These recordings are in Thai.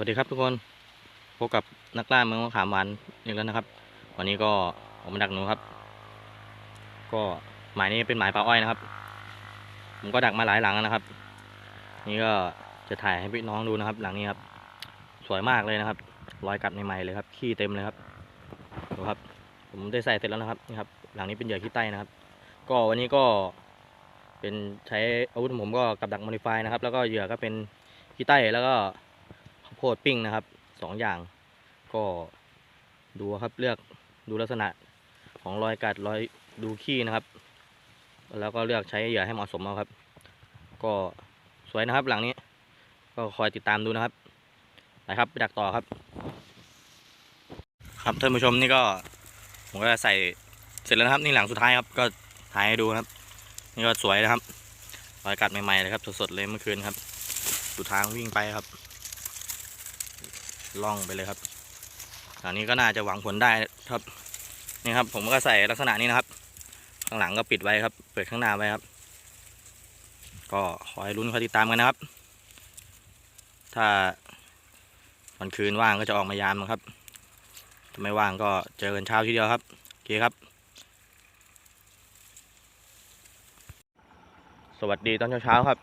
สวัสดีครับทุกคนพบกับนักล่าเมืองมะขามหวานอีกแล้วนะครับ วันนี้ก็ออกมาดักหนูครับ ก็หมายนี้เป็นหมายปลาอ้อยนะครับ ผมก็ดักมาหลายหลังนะครับ นี่ก็จะถ่ายให้พี่น้องดูนะครับ หลังนี้ครับ สวยมากเลยนะครับรอยกัดใหม่ๆเลยครับขี้เต็มเลยครับดูครับ ผมได้ใส่เสร็จแล้วนะครับนี่ครับ หลังนี้เป็นเหยื่อขี้ไต้นะครับ ก็วันนี้ก็เป็นใช้อาวุธผมก็กับดักโมดิฟายนะครับ แล้วก็เหยื่อก็เป็นขี้ไต้แล้วก็ โพดปิ้งนะครับสองอย่าง ก็ดูครับเลือกดูลักษณะของรอยกัดรอยดูขี้นะครับ แล้วก็เลือกใช้เหยื่อให้เหมาะสมเอาครับ ก็สวยนะครับหลังนี้ ก็คอยติดตามดูนะครับไปครับไปดักต่อครับ ครับท่านผู้ชมนี่ก็ผมก็ใส่เสร็จแล้วนะครับนี่หลังสุดท้ายครับก็ถ่ายให้ดูครับ นี่ก็สวยนะครับรอยกัดใหม่ๆเลยครับสดๆเลยเมื่อคืนครับดูทางวิ่งไปครับ ล่องไปเลยครับหลังนี้ก็น่าจะหวังผลได้ครับนี่ครับ ผมก็ใส่ลักษณะนี้นะครับ ข้างหลังก็ปิดไว้ครับ เปิดข้างหน้าไว้ครับ ก็ขอให้ลุ้นคอยติดตามกันนะครับ ถ้าวันคืนว่างก็จะออกมายามนะครับถ้าไม่ว่างก็เจอกันเช้าทีเดียวครับโอเคครับ สวัสดีตอนเช้าๆครับ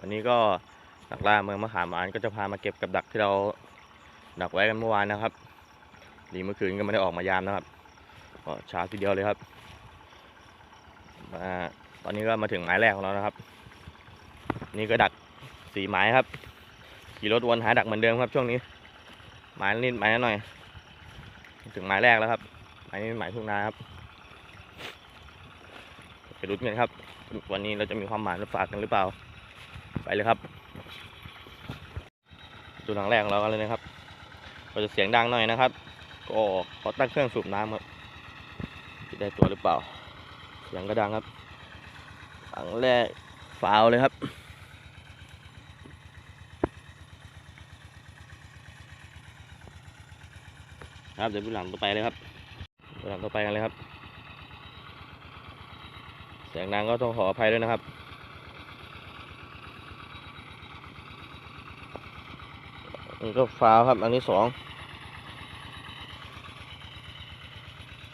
วันนี้ก็ดักล่าเมืองมะขามหวานก็จะพามาเก็บกับดักที่เรา ดักไว้กันเมื่อวานนะครับดีเมื่อคืนก็ไม่ได้ออกมายามนะครับก็ช้าทีเดียวเลยครับมาตอนนี้ก็มาถึงหมายแรกของเรานะครับ นี่ก็ดักสี่หมายครับ ขี่รถวนหาดักเหมือนเดิมครับช่วงนี้ หมายนิดหมายหน่อย ถึงหมายแรกแล้วครับหมายนี้เป็นหมายทุ่งนาครับไปรุ้นกันครับ วันนี้เราจะมีความหมายมาฝากกันหรือเปล่า ไปเลยครับ ดูหลังแรกของเรากันเลยนะครับ ก็จะเสียงดังหน่อยนะครับ ก็ขอตั้งเครื่องสูบน้ำครับจะได้ตัวหรือเปล่า เสียงก็ดังครับหลังแรกฟาวเลยครับครับเดี๋ยวดูหลังต่อไปเลยครับดูหลังต่อไปกันเลยครับ เสียงดังก็ต้องขออภัยด้วยนะครับ นี่ก็ฟาวครับ อันนี้สอง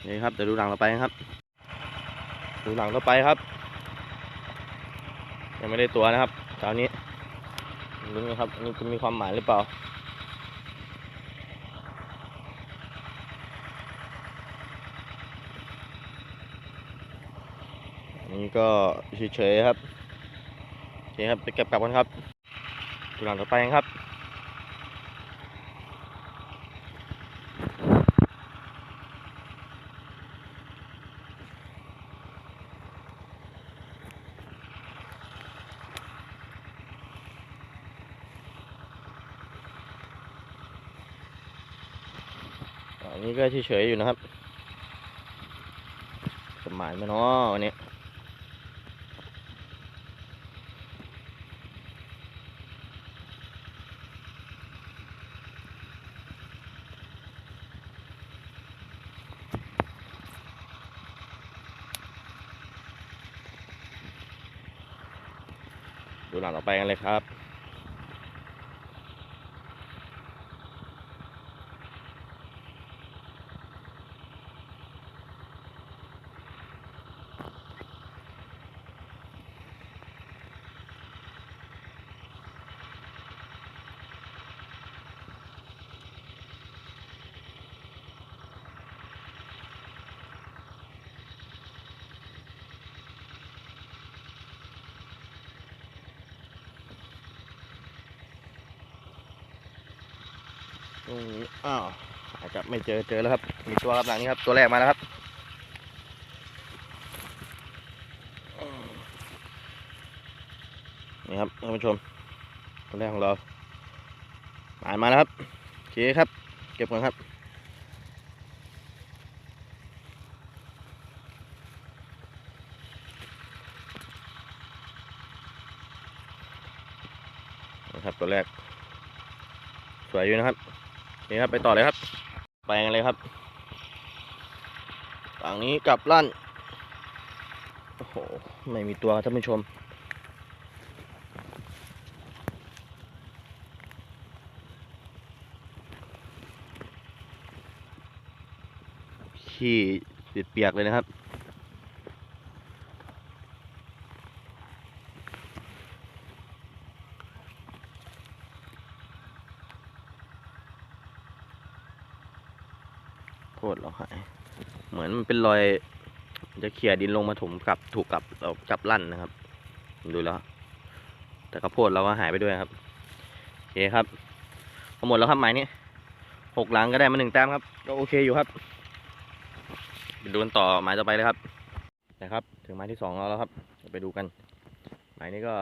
นี่ครับ เดี๋ยวดูหลังต่อไปครับ ดูหลังต่อไปครับ ยังไม่ได้ตัวนะครับเช้านี้ลุ้นกันครับนนี่จะมีความหมายหรือเปล่านนี้ก็เฉยๆครับโอเคครับไปเก็บกลับกันครับดูหลังต่อไปครับ อันนี้ก็ เฉยๆอยู่นะครับสมานไหมเนาะวันนี้ดูหลังต่อไปกันเลยครับ ตรงนี้อ้าวอาจจะไม่เจอเจอแล้วครับ มีตัวครับหลังนี้ครับตัวแรกมาแล้วครับนี่ครับท่านผู้ชมตัวแรกของเราหมายมาแล้วครับโอเคครับ เก็บก่อนครับนะครับตัวแรกสวยอยู่นะครับ นี่ครับไปต่อเลยครับ ไปกันเลยครับฝั่งนี้กลับลั่น โอ้โห ไม่มีตัวท่านผู้ชม ขี้เปียกเลยนะครับ โทษเราหาย เหมือนมันเป็นรอยจะเขี่ยดินลงมาถมกลับถูกกลับเรากลับลั่นนะครับ ดูแล้ว แต่กระโพดเราก็หายไปด้วยครับโอเคครับพอหมดแล้วครับหมายนี้หกหลังก็ได้มาหนึ่งแต้มครับ ก็โอเคอยู่ครับไปดูกันต่อหมายต่อไปเลยครับนะครับ ถึงหมายที่สองเราแล้วครับไปดูกัน หมายนี้ก็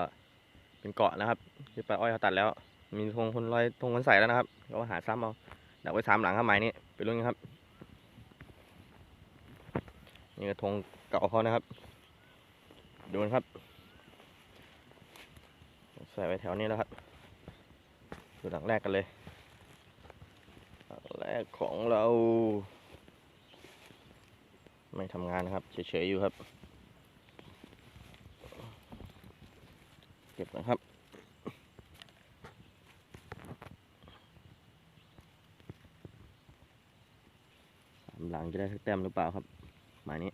เป็นเกาะนะครับ ที่ปลาอ้อยเขาตัดแล้ว มีธงคนลอยธงคนใส่แล้วนะครับ ก็หาซ้ำเอาดักไว้สามหลังครับหมายนี้ไปลุ้นกันครับ นี่กระทงเก่าเขานะครับ ดูนะครับ ใส่ไว้แถวนี้แล้วครับดูหลังแรกกันเลยหลังแรกของเรา ไม่ทำงานนะครับ เฉยๆอยู่ครับ เก็บนะครับหลังจะได้สักแต้มหรือเปล่าครับ มานี้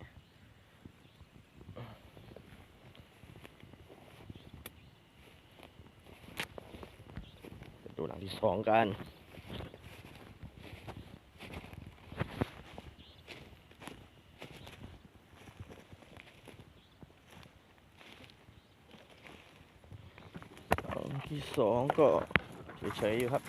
ดูหลังที่สองกันหลังที่สองก็เฉยๆอยู่ครับ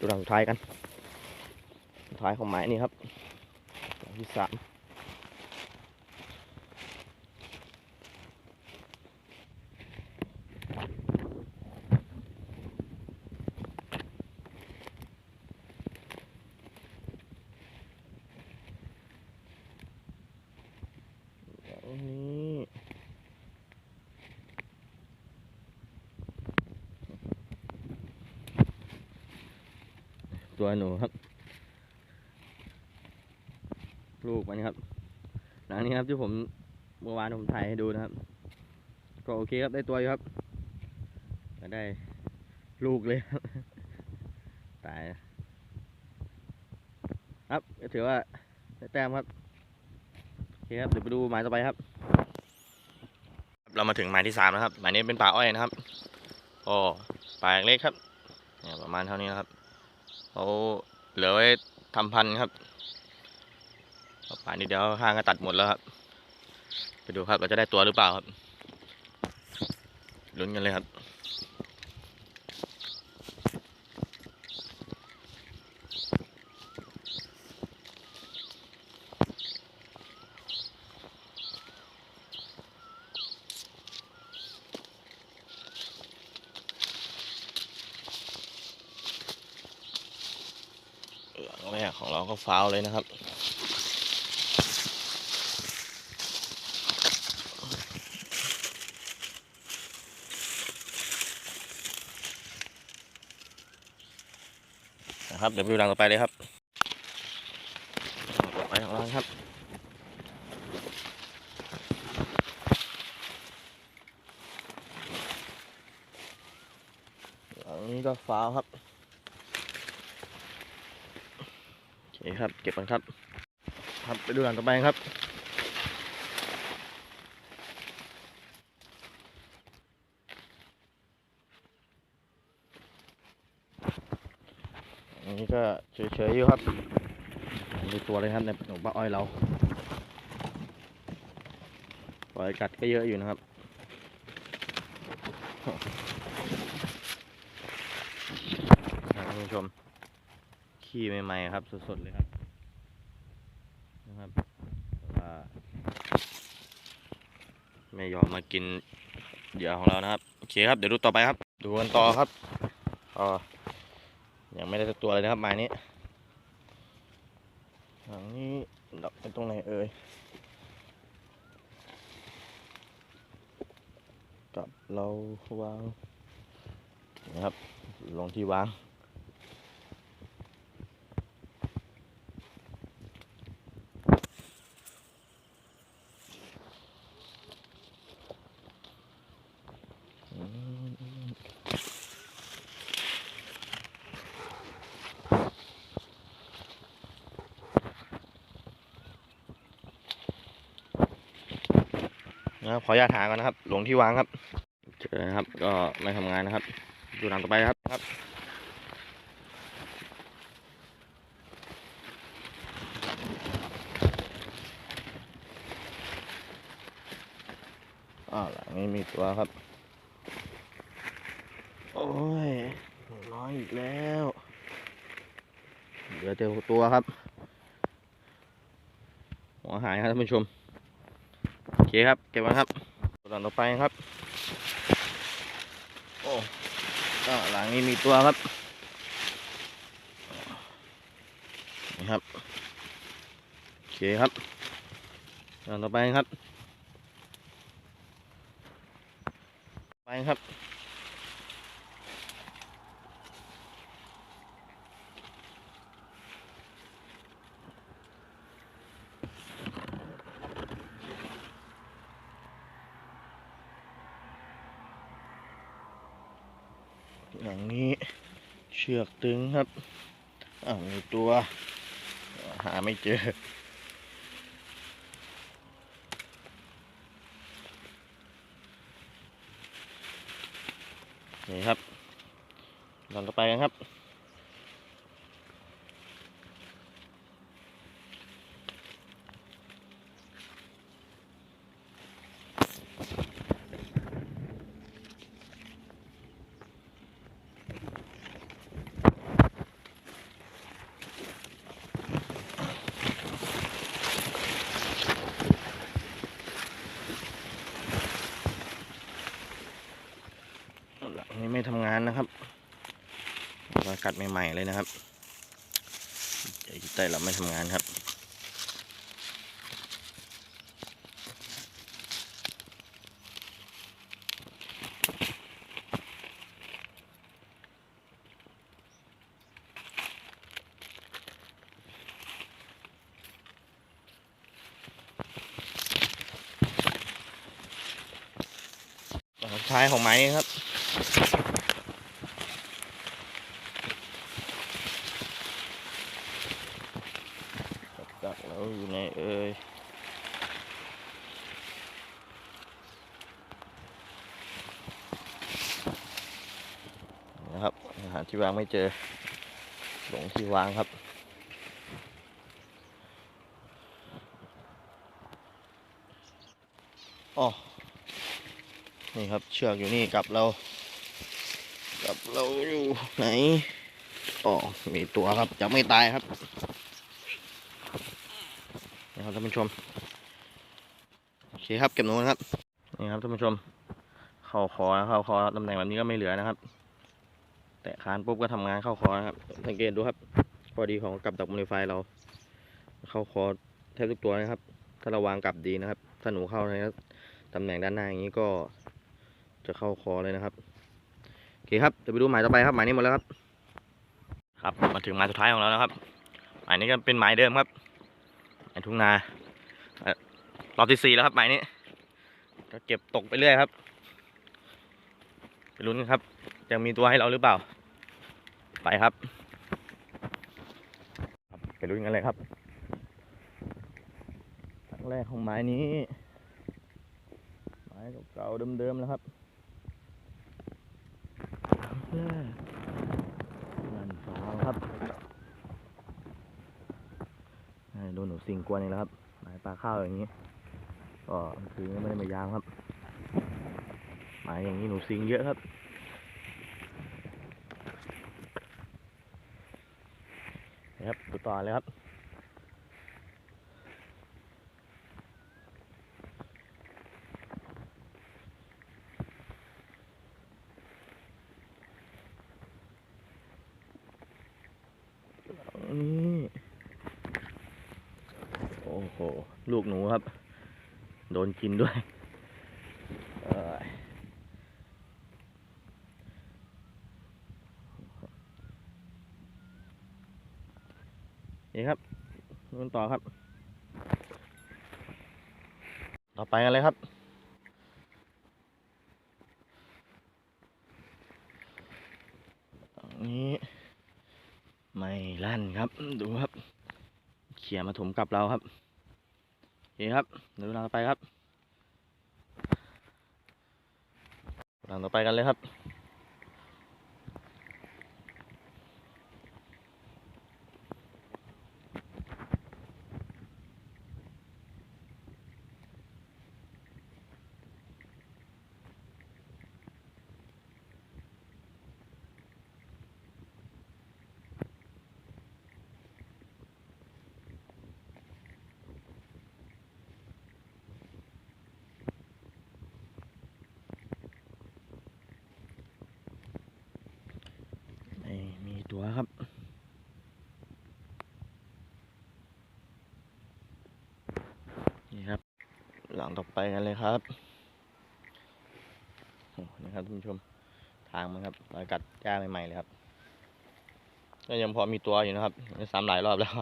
ดูหลังสุดท้ายกันสุดท้ายของหมายนี่ครับหลังที่สาม หนูครับ ลูกมันครับ หลังนี้ครับที่ผมเมื่อวานผมถ่ายให้ดูนะครับ ก็โอเคครับได้ตัวอยู่ครับก็ได้ลูกเลยครับตายครับก็ถือว่าได้แต้มครับโอเคครับเดี๋ยวไปดูหมายต่อไปครับ เรามาถึงหมายที่สามแล้วครับหมายนี้เป็นป่าอ้อยนะครับโอ้ป่าเล็กครับเนี่ยประมาณเท่านี้นะครับ เขาเหลือไว้ทำพันครับป่านนี้เดี๋ยวห้างก็ตัดหมดแล้วครับ ไปดูครับเราจะได้ตัวหรือเปล่าครับลุ้นกันเลยครับ หลังแรกของเราก็ ฟาวเลยนะครับ นะครับเดี๋ยวไปดูหลังต่อไปเลยครับไปของเราครับหลังนี้ก็ฟ้าวครับโอเคครับ เก็บกันครับ ครับไปดูหลังต่อไปครับ อันนี้ก็เฉยๆอยู่ครับดูตัวเลยครับในหนูปลาอ้อยเราปล่อยกัดก็เยอะอยู่นะครับท่านผู้ชม ขี้ใหม่ๆครับ สดๆเลยครับนะครับว่าไม่ยอมมากินเหยื่อของเรานะครับโอเคครับเดี๋ยวดูต่อไปครับ ดูกันต่อครับก็ยังไม่ได้ตัวเลยนะครับหมายนี้หางนี้ดับไปตรงไหนเอ่ยกับเราวางนะครับลงที่วาง นะครับขออนุญาตหาก่อนนะครับ หลงที่วางครับ เจอนะครับ ก็ไม่ทำงานนะครับ ดูหลังต่อไปครับครับอ้าหลังนี้มีตัวครับ โอ้ยน้อยอีกแล้วเหลือแต่ตัวครับหัวหายครับท่านผู้ชม เคครับ เก็บไว้ครับตัวต่อไปครับ โอ้ก็หลังนี้มีตัวครับนี่ครับ โอเคครับตัวต่อไปครับ ไปครับ อย่างนี้เชือกตึงครับอ้าวมีตัว หาไม่เจอ นี่ครับลองต่อไปกันครับ หลังนี้ไม่ทำงานนะครับมา กัดใหม่ ๆ เลยนะครับแต่เราไม่ทำงานครับหลังท้ายของไม้ครับ จักแล้วอยู่ในเอ่ยนะครับหา ที่วางไม่เจอ หลงที่วางครับ อ๋อ นี่ครับเชือกอยู่นี่กับเรา กับเราอยู่ไหน อ๋อ มีตัวครับจะไม่ตายครับนะครับท่านผู้ชม โอเคครับเก็บหนูนครับ นี่ครับท่านผู้ชม เข้าคอนะเข้าคอตำแหน่งแบบนี้ก็ไม่เหลือนะครับ คานปุ๊บก็ทำงานเข้าคอนะครับ สังเกตดูครับ พอดีของกับดักโมดิฟายเรา เข้าคอแทบทุกตัวนะครับ ถ้าเราวางกลับดีนะครับ ถ้าหนูเข้าในตำแหน่งด้านหน้าอย่างนี้ก็จะเข้าคอเลยนะครับโอเคครับเดี๋ยวไปดูหมายต่อไปครับหมายนี้หมดแล้วครับ ครับมาถึงหมายสุดท้ายของเราแล้วครับหมายนี้ก็เป็นหมายเดิมครับหมายทุ่งนาเรอบที่สี่แล้วครับหมายนี้ก็เก็บตกไปเรื่อยครับไปลุ้นกันครับจะมีตัวให้เราหรือเปล่า ไปครับไปลุ้นกันเลยครับครั้งแรกของไม้นี้ ไม้เก่าๆเดิมๆแล้วครับครั้งแรกนั่นฟางครับโดนหนูสิงกวนเองแล้วครับหมายปลาข้าวอย่างนี้ก็คือไม่ได้มายามครับ หมายอย่างนี้หนูสิงเยอะครับ นะครับดูต่อเลยครับนี่โอ้โห ลูกหนูครับ โดนกินด้วยเอ้ย นี่ครับนู่นต่อครับ ต่อไปกันเลยครับตรงนี้ไม่ลั่นครับ ดูครับ เขี่ยมาถมกลับเราครับโอเคครับดี๋ยวเราไปครับหลังต่อไปกันเลยครับ ไม่มีตั วครับ นี่ครับ หลังต่อไปกันเลยครับนี่ครับท่านผู้ชมทางมันครับรอยกัดหญ้าใหม่ๆเลยครับก็ยังพอมีตัวอยู่นะครับซ้ำหลายรอบแล้ว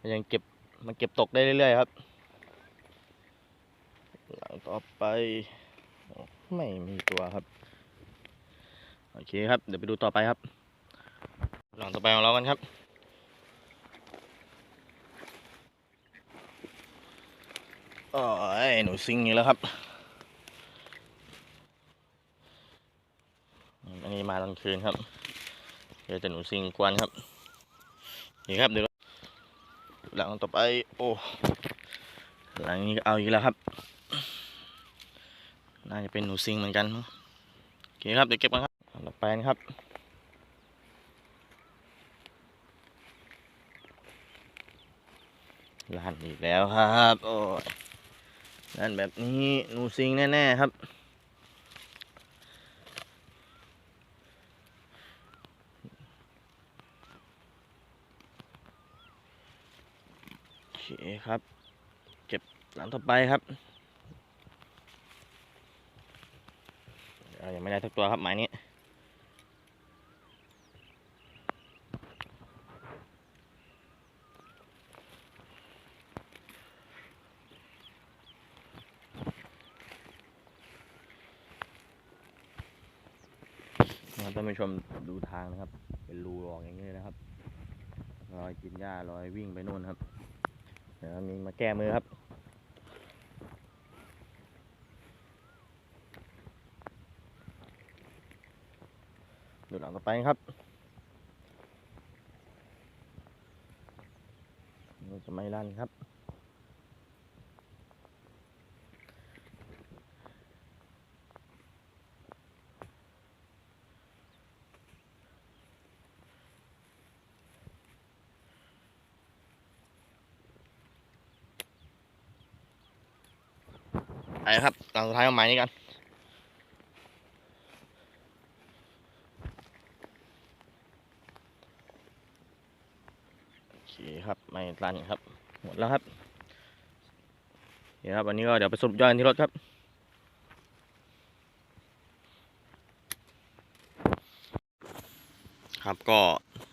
ก็ยังเก็บมันเก็บตกได้เรื่อยๆครับ หลังต่อไปไม่มีตัวครับ โอเคครับ เดี๋ยวไปดูต่อไปครับ หลังต่อไปของเรากันครับ โอ้ย หนูซิงอีกแล้วครับ อันนี้มาตอนคืนครับ เดี๋ยวจะหนูซิงกวนครับ นี่ครับเดี๋ยวหลังต่อไป โอ้ หลังนี้ก็เอาอีกแล้วครับ น่าจะเป็นหนูซิงเหมือนกัน โอเคครับ เดี๋ยวเก็บกันครับหลังต่อไปนะครับ ลั่นอีกแล้วครับโอ้ยลั่นแบบนี้นูซิงแน่ๆครับโอเคครับ เก็บหลังต่อไปครับยวยังไม่ได้ทักตัวครับหมายนี้ นะครับท่านผู้ชมดูทางนะครับ เป็นรูออกอย่างนี้เลยนะครับรอยกินหญ้ารอยวิ่งไปนู่นครับเดี๋ยวมีมาแก้มือครับดูหลังต่อไปครับนี่จะไม่ลั่นครับ ไป ครับหลังสุดท้ายของหมายนี้กันโอเคครับไม่รันครับ หมดแล้วครับเดี๋ยวครับวันนี้ก็เดี๋ยวไปสรุปยอดกันที่รถครับครับก็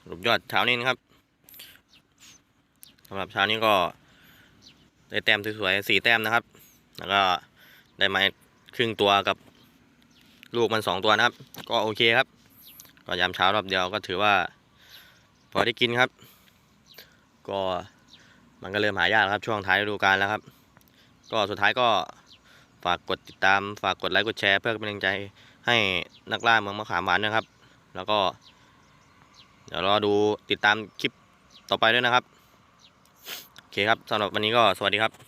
สรุปยอดเช้านี้นะครับสำหรับเช้านี้ก็ได้แต้มสวยๆสี่แต้มนะครับ แล้วก็ ได้มาครึ่งตัวกับลูกมันสองตัวนะครับ ก็โอเคครับ ก็ยามเช้ารอบเดียวก็ถือว่า พอได้กินครับ ก็มันก็เริ่มหายากแล้วครับช่วงท้ายฤดูกาลแล้วครับ ก็สุดท้ายก็ฝากกดติดตามฝากกดไลค์กดแชร์เพื่อเป็นกำลังใจให้นักล่าเมืองมะขามหวานนะครับ แล้วก็ เดี๋ยวรอดูติดตามคลิปต่อไปด้วยนะครับ โอเคครับสำหรับวันนี้ก็สวัสดีครับ